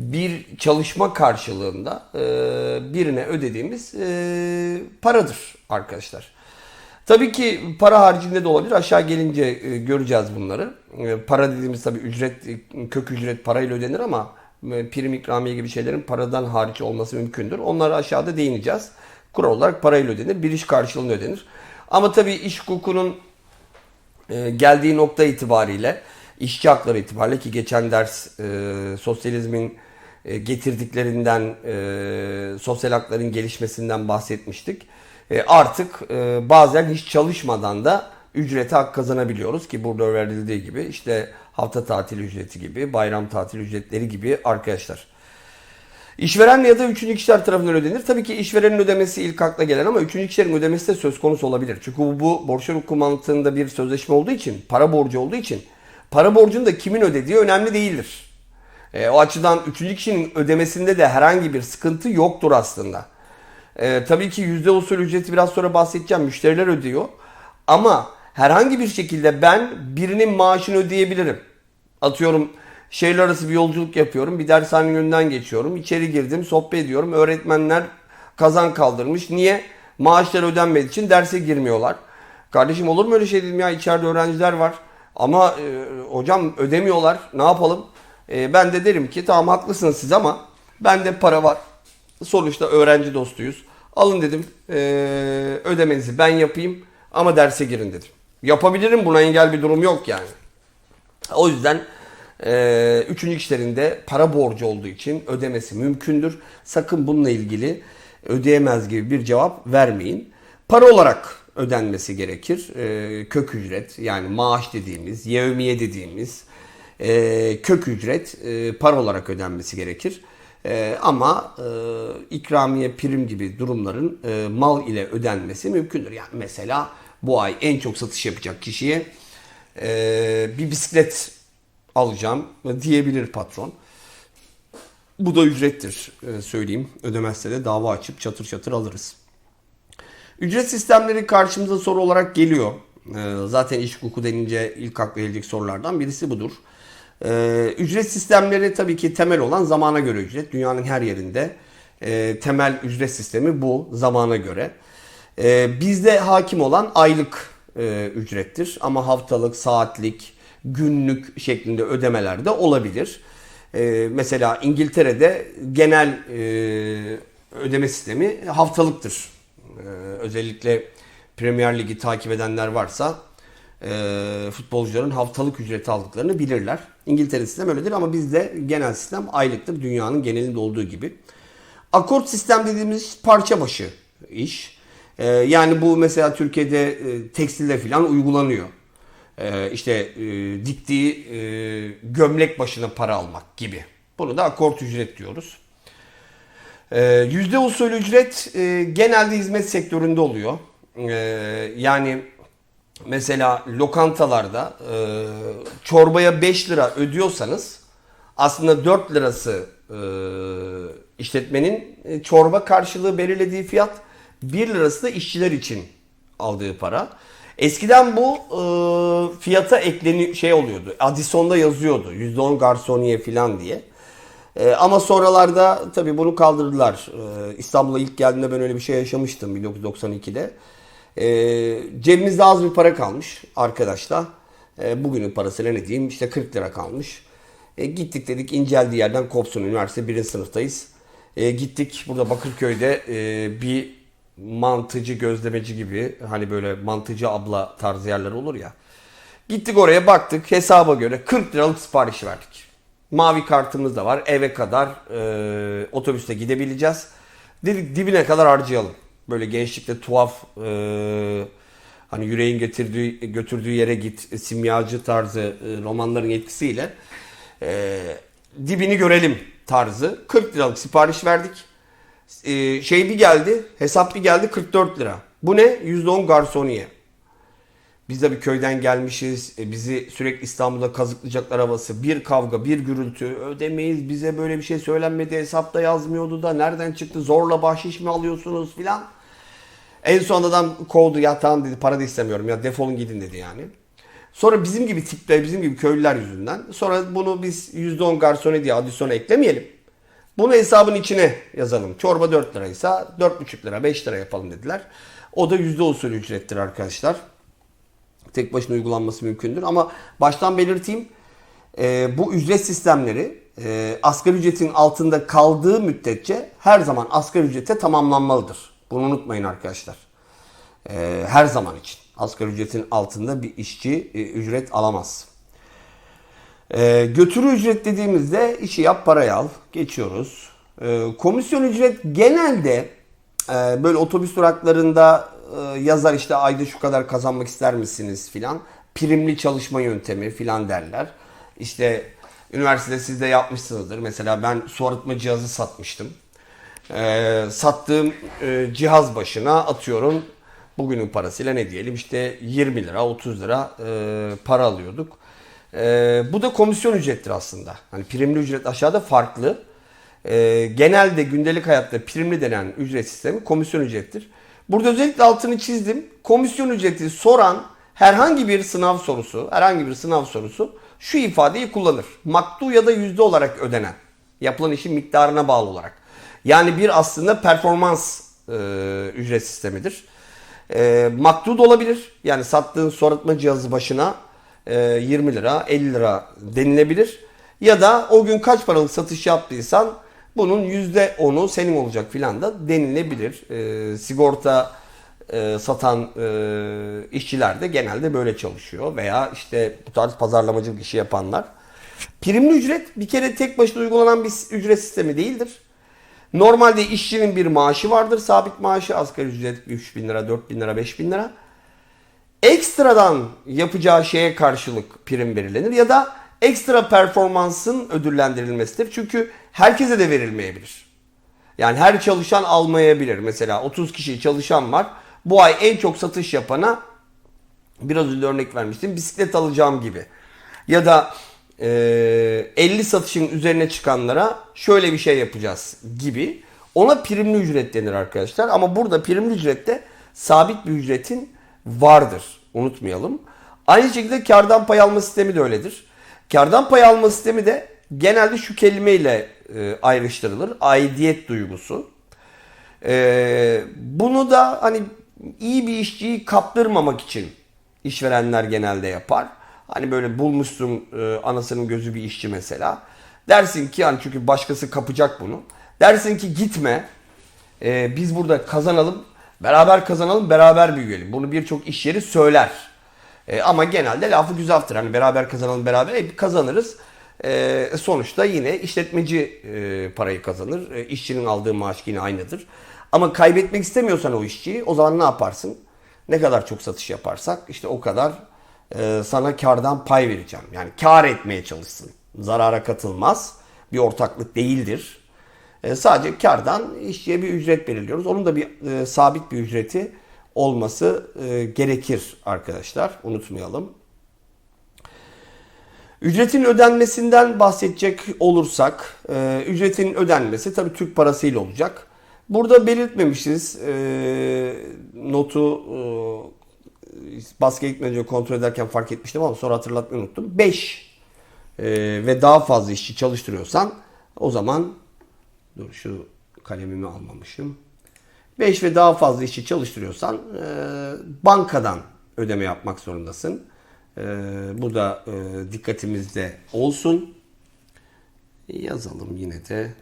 bir çalışma karşılığında e, birine ödediğimiz e, paradır arkadaşlar. Tabii ki para haricinde de olabilir. Aşağı gelince e, göreceğiz bunları. Para dediğimiz tabii ücret, kök ücret parayla ödenir ama e, prim ikramiye gibi şeylerin paradan hariç olması mümkündür. Onlara aşağıda değineceğiz. Kural olarak parayla ödenir. Bir iş karşılığında ödenir. Ama tabii iş hukukunun geldiği nokta itibariyle işçi hakları itibariyle ki geçen ders sosyalizmin getirdiklerinden e, sosyal hakların gelişmesinden bahsetmiştik. E, artık e, bazen hiç çalışmadan da ücrete hak kazanabiliyoruz ki burada verildiği gibi işte hafta tatil ücreti gibi, bayram tatil ücretleri gibi arkadaşlar. İşveren ya da üçüncü kişiler tarafından ödenir. Tabii ki işverenin ödemesi ilk akla gelen ama üçüncü kişilerin ödemesi de söz konusu olabilir. Çünkü bu, bu borçlar hukuku mantığında bir sözleşme olduğu için, para borcu olduğu için para borcunu da kimin ödediği önemli değildir. E, o açıdan üçüncü kişinin ödemesinde de herhangi bir sıkıntı yoktur aslında. E, tabii ki yüzde usul ücreti biraz sonra bahsedeceğim. Müşteriler ödüyor. Ama herhangi bir şekilde ben birinin maaşını ödeyebilirim. Atıyorum şehirler arası bir yolculuk yapıyorum. Bir dershanenin önünden geçiyorum. İçeri girdim, sohbet ediyorum. Öğretmenler kazan kaldırmış. Niye? Maaşlar ödenmediği için derse girmiyorlar. Kardeşim olur mu öyle şey dedim ya içeride öğrenciler var. Ama e, hocam ödemiyorlar. Ne yapalım? E, ben de derim ki tamam haklısınız siz ama bende para var. Sonuçta öğrenci dostuyuz. Alın dedim e, ödemenizi ben yapayım ama derse girin dedim. Yapabilirim buna engel bir durum yok yani. O yüzden e, üçüncü kişilerin de para borcu olduğu için ödemesi mümkündür. Sakın bununla ilgili ödeyemez gibi bir cevap vermeyin. Para olarak ödenmesi gerekir. E, kök ücret yani maaş dediğimiz, yevmiye dediğimiz e, kök ücret e, para olarak ödenmesi gerekir. E, ama e, ikramiye, prim gibi durumların e, mal ile ödenmesi mümkündür. Yani mesela bu ay en çok satış yapacak kişiye e, bir bisiklet alacağım diyebilir patron. Bu da ücrettir e, söyleyeyim. Ödemezse de dava açıp çatır çatır alırız. Ücret sistemleri karşımıza soru olarak geliyor. E, Zaten iş hukuku denince ilk akla gelecek sorulardan birisi budur. E, Ücret sistemleri tabii ki temel olan zamana göre ücret. Dünyanın her yerinde e, temel ücret sistemi bu zamana göre. E, Bizde hakim olan aylık e, ücrettir ama haftalık, saatlik, günlük şeklinde ödemeler de olabilir. E, mesela İngiltere'de genel e, ödeme sistemi haftalıktır. E, özellikle Premier Ligi takip edenler varsa e, futbolcuların haftalık ücreti aldıklarını bilirler. İngiltere sistem öyledir ama bizde genel sistem aylıktır dünyanın genelinde olduğu gibi. Akort sistem dediğimiz parça başı iş. E, yani bu mesela Türkiye'de e, tekstilde falan uygulanıyor. E, işte e, diktiği e, gömlek başına para almak gibi. Bunu da akort ücret diyoruz. E, yüzde usulü ücret genelde hizmet sektöründe oluyor. E, yani mesela lokantalarda e, çorbaya 5 lira ödüyorsanız aslında 4 lirası e, işletmenin e, çorba karşılığı belirlediği fiyat 1 lirası da işçiler için aldığı para. Eskiden bu e, fiyata ekleni şey oluyordu. Adison'da yazıyordu. %10 garsoniye falan diye. E, ama sonralarda tabii bunu kaldırdılar. E, İstanbul'a ilk geldiğimde ben öyle bir şey yaşamıştım 1992'de. E, cebimizde az bir para kalmış arkadaşla. E, bugünün parasıyla ne diyeyim işte 40 lira kalmış. E, gittik dedik inceldiği yerden Kopsun Üniversite 1. sınıftayız. E, gittik burada Bakırköy'de e, bir mantıcı gözlemeci gibi hani böyle mantıcı abla tarzı yerler olur ya. Gittik oraya baktık hesaba göre 40 liralık sipariş verdik. Mavi kartımız da var eve kadar e, otobüste gidebileceğiz. Dedik dibine kadar harcayalım. Böyle gençlikte tuhaf e, hani yüreğin getirdiği götürdüğü yere git simyacı tarzı e, romanların etkisiyle e, dibini görelim tarzı 40 liralık sipariş verdik. E, şey bir geldi hesap bir geldi 44 lira. Bu ne? %10 garsoniye. Biz de bir köyden gelmişiz. E, bizi sürekli İstanbul'da kazıklayacaklar havası. Bir kavga, bir gürültü. Ödemeyiz. Bize böyle bir şey söylenmedi. Hesapta yazmıyordu da. Nereden çıktı? Zorla bahşiş mi alıyorsunuz filan. En son adam kovdu. Ya tamam dedi. Para da istemiyorum. Ya defolun gidin dedi yani. Sonra bizim gibi tipler, bizim gibi köylüler yüzünden. Sonra bunu biz %10 garsone diye adisyona eklemeyelim. Bunu hesabın içine yazalım. Çorba 4 liraysa 4,5 lira 5 lira yapalım dediler. O da yüzde usulü ücrettir arkadaşlar. Tek başına uygulanması mümkündür ama baştan belirteyim. e, bu ücret sistemleri e, asgari ücretin altında kaldığı müddetçe her zaman asgari ücrete tamamlanmalıdır. Bunu unutmayın arkadaşlar. E, her zaman için asgari ücretin altında bir işçi e, ücret alamaz. E, götürü ücret dediğimizde işi yap parayı al. Geçiyoruz. E, komisyon ücret genelde e, böyle otobüs duraklarında e, yazar işte ayda şu kadar kazanmak ister misiniz filan. Primli çalışma yöntemi filan derler. İşte üniversitede siz de yapmışsınızdır. Mesela ben su arıtma cihazı satmıştım. E, sattığım e, cihaz başına atıyorum bugünün parasıyla ne diyelim işte 20 lira 30 lira e, para alıyorduk. E, bu da komisyon ücrettir aslında. Hani primli ücret aşağıda farklı. E, genelde gündelik hayatta primli denen ücret sistemi komisyon ücrettir. Burada özellikle altını çizdim. Komisyon ücreti soran herhangi bir sınav sorusu, herhangi bir sınav sorusu şu ifadeyi kullanır. Maktu ya da yüzde olarak ödenen. Yapılan işin miktarına bağlı olarak. Yani bir aslında performans e, ücret sistemidir. E, maktu da olabilir. Yani sattığın su arıtma cihazı başına e, 20 lira, 50 lira denilebilir. Ya da o gün kaç paralık satış yaptıysan bunun %10'u senin olacak filan da denilebilir. E, sigorta e, satan e, işçiler de genelde böyle çalışıyor. Veya işte bu tarz pazarlamacılık işi yapanlar. Primli ücret bir kere tek başına uygulanan bir ücret sistemi değildir. Normalde işçinin bir maaşı vardır. Sabit maaşı asgari ücret 3 bin lira, 4 bin lira, 5 bin lira. Ekstradan yapacağı şeye karşılık prim belirlenir ya da ekstra performansın ödüllendirilmesidir. Çünkü herkese de verilmeyebilir. Yani her çalışan almayabilir. Mesela 30 kişi çalışan var. Bu ay en çok satış yapana biraz önce örnek vermiştim. Bisiklet alacağım gibi. Ya da 50 satışın üzerine çıkanlara şöyle bir şey yapacağız gibi. Ona primli ücret denir arkadaşlar. Ama burada primli ücrette sabit bir ücretin vardır. Unutmayalım. Aynı şekilde kardan pay alma sistemi de öyledir. Kardan pay alma sistemi de genelde şu kelimeyle e, ayrıştırılır. Aidiyet duygusu. E, bunu da hani iyi bir işçiyi kaptırmamak için işverenler genelde yapar. Hani böyle bulmuşsun e, anasının gözü bir işçi mesela. Dersin ki yani çünkü başkası kapacak bunu. Dersin ki gitme. e, biz burada kazanalım. Beraber kazanalım, beraber büyüyelim. Bunu birçok iş yeri söyler. E, ama genelde lafı güzeldir. Hani beraber kazanalım, beraber hep kazanırız. E, sonuçta yine işletmeci e, parayı kazanır. E, işçinin aldığı maaş yine aynıdır. Ama kaybetmek istemiyorsan o işçiyi o zaman ne yaparsın? Ne kadar çok satış yaparsak işte o kadar e, sana kardan pay vereceğim. Yani kar etmeye çalışsın. Zarara katılmaz. Bir ortaklık değildir. E, sadece kardan işçiye bir ücret belirliyoruz. Onun da bir e, sabit bir ücreti olması e, gerekir arkadaşlar. Unutmayalım. Ücretin ödenmesinden bahsedecek olursak, e, ücretin ödenmesi tabii Türk parasıyla olacak. Burada belirtmemişiz notu baskıya gitmeden önce kontrol ederken fark etmiştim ama sonra hatırlatmayı unuttum. 5 e, ve daha fazla işçi çalıştırıyorsan o zaman dur şu kalemimi almamışım. 5 ve daha fazla işçi çalıştırıyorsan e, bankadan ödeme yapmak zorundasın. E, bu da e, dikkatimizde olsun. Yazalım yine de.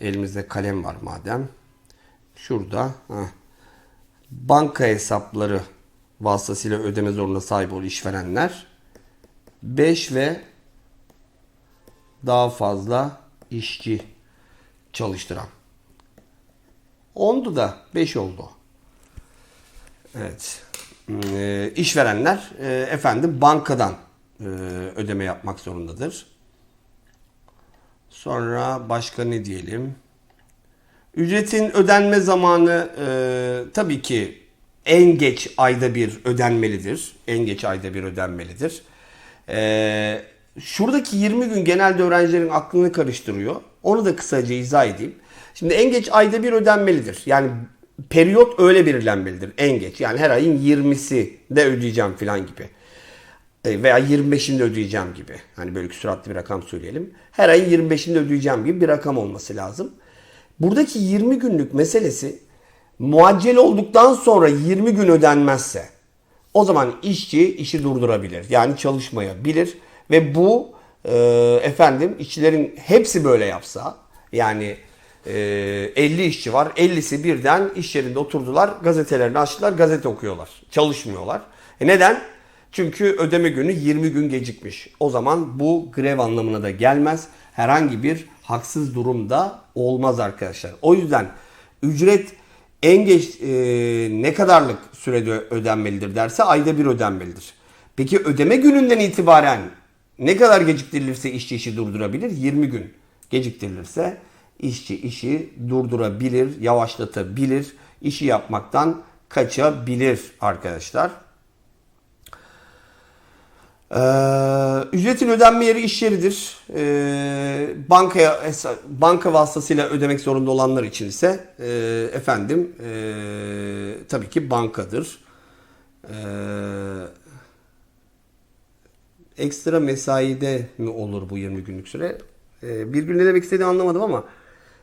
Elimizde kalem var madem. Şurada heh, banka hesapları vasıtasıyla ödeme zorunda sahip olan işverenler 5 ve daha fazla işçi çalıştıran. Ondu da 5 oldu. Evet. Ee, işverenler e, efendim bankadan e, ödeme yapmak zorundadır. Sonra başka ne diyelim? Ücretin ödenme zamanı e, tabii ki en geç ayda bir ödenmelidir. En geç ayda bir ödenmelidir. E, şuradaki 20 gün genelde öğrencilerin aklını karıştırıyor. Onu da kısaca izah edeyim. Şimdi en geç ayda bir ödenmelidir. Yani periyot öyle belirlenmelidir en geç. Yani her ayın 20'si de ödeyeceğim falan gibi. E, veya 25'inde ödeyeceğim gibi. Hani böyle süratli bir rakam söyleyelim. Her ayın 25'inde ödeyeceğim gibi bir rakam olması lazım. Buradaki 20 günlük meselesi muaccel olduktan sonra 20 gün ödenmezse o zaman işçi işi durdurabilir. Yani çalışmayabilir ve bu e, efendim işçilerin hepsi böyle yapsa yani e, 50 işçi var 50'si birden iş yerinde oturdular gazetelerini açtılar gazete okuyorlar çalışmıyorlar. E neden? Çünkü ödeme günü 20 gün gecikmiş. O zaman bu grev anlamına da gelmez. Herhangi bir haksız durumda olmaz arkadaşlar. O yüzden ücret en geç e, ne kadarlık sürede ödenmelidir derse ayda bir ödenmelidir. Peki ödeme gününden itibaren ne kadar geciktirilirse işçi işi durdurabilir? 20 gün geciktirilirse işçi işi durdurabilir, yavaşlatabilir, işi yapmaktan kaçabilir arkadaşlar. Ee, ücretin ödenme yeri iş yeridir. Ee, bankaya banka vasıtasıyla ödemek zorunda olanlar için ise e, efendim e, tabii ki bankadır. Ee, ekstra mesaide mi olur bu 20 günlük süre? Ee, bir gün ne demek istediğini anlamadım ama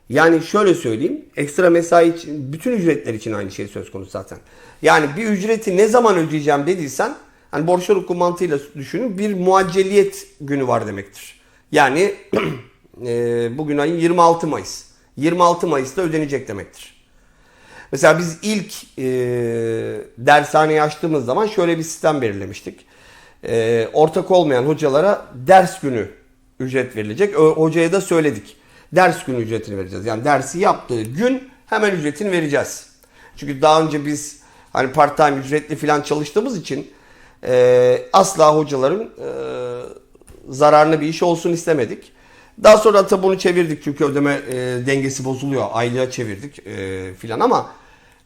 yani şöyle söyleyeyim. Ekstra mesai için bütün ücretler için aynı şey söz konusu zaten. Yani bir ücreti ne zaman ödeyeceğim dediysen hani borçlar hukuku mantığıyla düşünün bir muacceliyet günü var demektir. Yani e, bugün ayın 26 Mayıs. 26 Mayıs'ta ödenecek demektir. Mesela biz ilk e, dershaneyi açtığımız zaman şöyle bir sistem belirlemiştik. E, ortak olmayan hocalara ders günü ücret verilecek. Ö- hocaya da söyledik. Ders günü ücretini vereceğiz. Yani dersi yaptığı gün hemen ücretini vereceğiz. Çünkü daha önce biz hani part time ücretli falan çalıştığımız için e, asla hocaların e, zararlı bir iş olsun istemedik. Daha sonra tabi bunu çevirdik çünkü ödeme e, dengesi bozuluyor. Aylığa çevirdik e, filan ama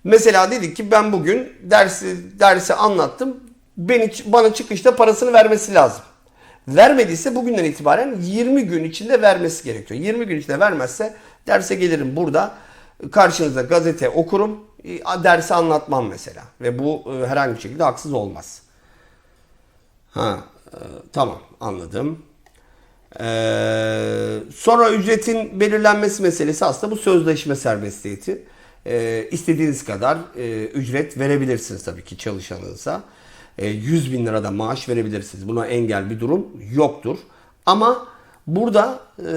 mesela dedik ki ben bugün dersi dersi anlattım. Beni bana çıkışta parasını vermesi lazım. Vermediyse bugünden itibaren 20 gün içinde vermesi gerekiyor. 20 gün içinde vermezse derse gelirim burada karşınızda gazete okurum. e, Dersi anlatmam mesela. Ve bu e, herhangi bir şekilde haksız olmaz. Ha, e, tamam anladım. Ee, sonra ücretin belirlenmesi meselesi aslında bu sözleşme serbestiyeti. Ee, istediğiniz kadar e, ücret verebilirsiniz tabii ki çalışanınıza. E, 100 bin lirada maaş verebilirsiniz. Buna engel bir durum yoktur. Ama burada e,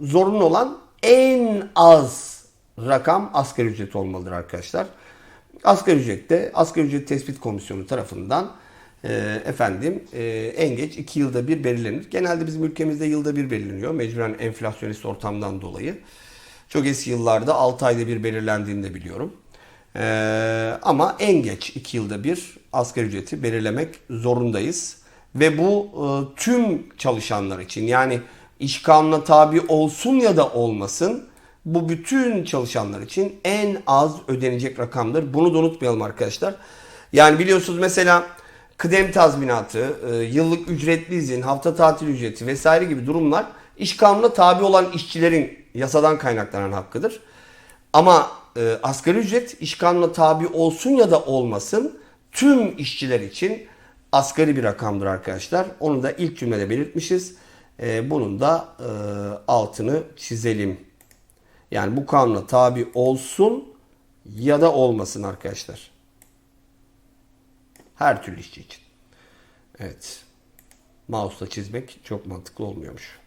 zorunlu olan en az rakam asgari ücret olmalıdır arkadaşlar. Asgari ücrette asgari ücret tespit komisyonu tarafından e, efendim e, en geç 2 yılda bir belirlenir. Genelde bizim ülkemizde yılda bir belirleniyor. Mecburen enflasyonist ortamdan dolayı. Çok eski yıllarda 6 ayda bir belirlendiğini de biliyorum. E, ama en geç 2 yılda bir asgari ücreti belirlemek zorundayız. Ve bu e, tüm çalışanlar için yani iş kanununa tabi olsun ya da olmasın bu bütün çalışanlar için en az ödenecek rakamdır. Bunu da unutmayalım arkadaşlar. Yani biliyorsunuz mesela kıdem tazminatı, e, yıllık ücretli izin, hafta tatil ücreti vesaire gibi durumlar iş kanununa tabi olan işçilerin yasadan kaynaklanan hakkıdır. Ama e, asgari ücret iş kanununa tabi olsun ya da olmasın tüm işçiler için asgari bir rakamdır arkadaşlar. Onu da ilk cümlede belirtmişiz. E, bunun da e, altını çizelim. Yani bu kanuna tabi olsun ya da olmasın arkadaşlar. Her türlü işçi için. Evet. Mouse'la çizmek çok mantıklı olmuyormuş.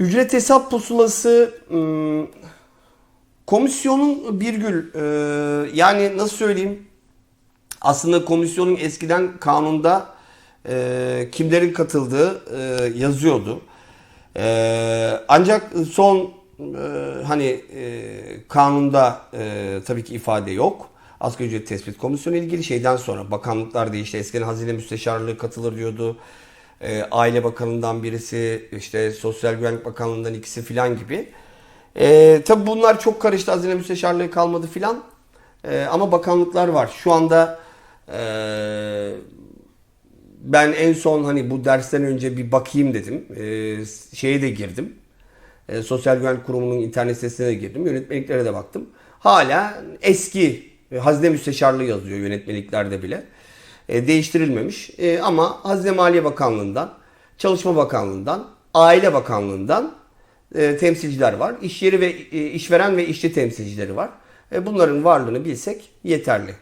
Ücret hesap pusulası ım, komisyonun birgül e, yani nasıl söyleyeyim aslında komisyonun eskiden kanunda e, kimlerin katıldığı e, yazıyordu. Ancak son hani kanunda tabii ki ifade yok. Asgari ücret tespit komisyonu ilgili şeyden sonra bakanlıklar değişti. Eskiden hazine müsteşarlığı katılır diyordu. E, Aile Bakanı'ndan birisi, işte Sosyal Güvenlik Bakanlığı'ndan ikisi filan gibi. E, tabii bunlar çok karıştı. Hazine müsteşarlığı kalmadı filan. E, ama bakanlıklar var. Şu anda e, ben en son hani bu dersten önce bir bakayım dedim. E, şeye de girdim. E, Sosyal Güvenlik Kurumu'nun internet sitesine de girdim. Yönetmeliklere de baktım. Hala eski e, hazine müsteşarlığı yazıyor yönetmeliklerde bile. E, değiştirilmemiş. E, ama Hazine Maliye Bakanlığı'ndan, Çalışma Bakanlığı'ndan, Aile Bakanlığı'ndan e, temsilciler var. İş yeri ve e, işveren ve işçi temsilcileri var. E, bunların varlığını bilsek yeterli.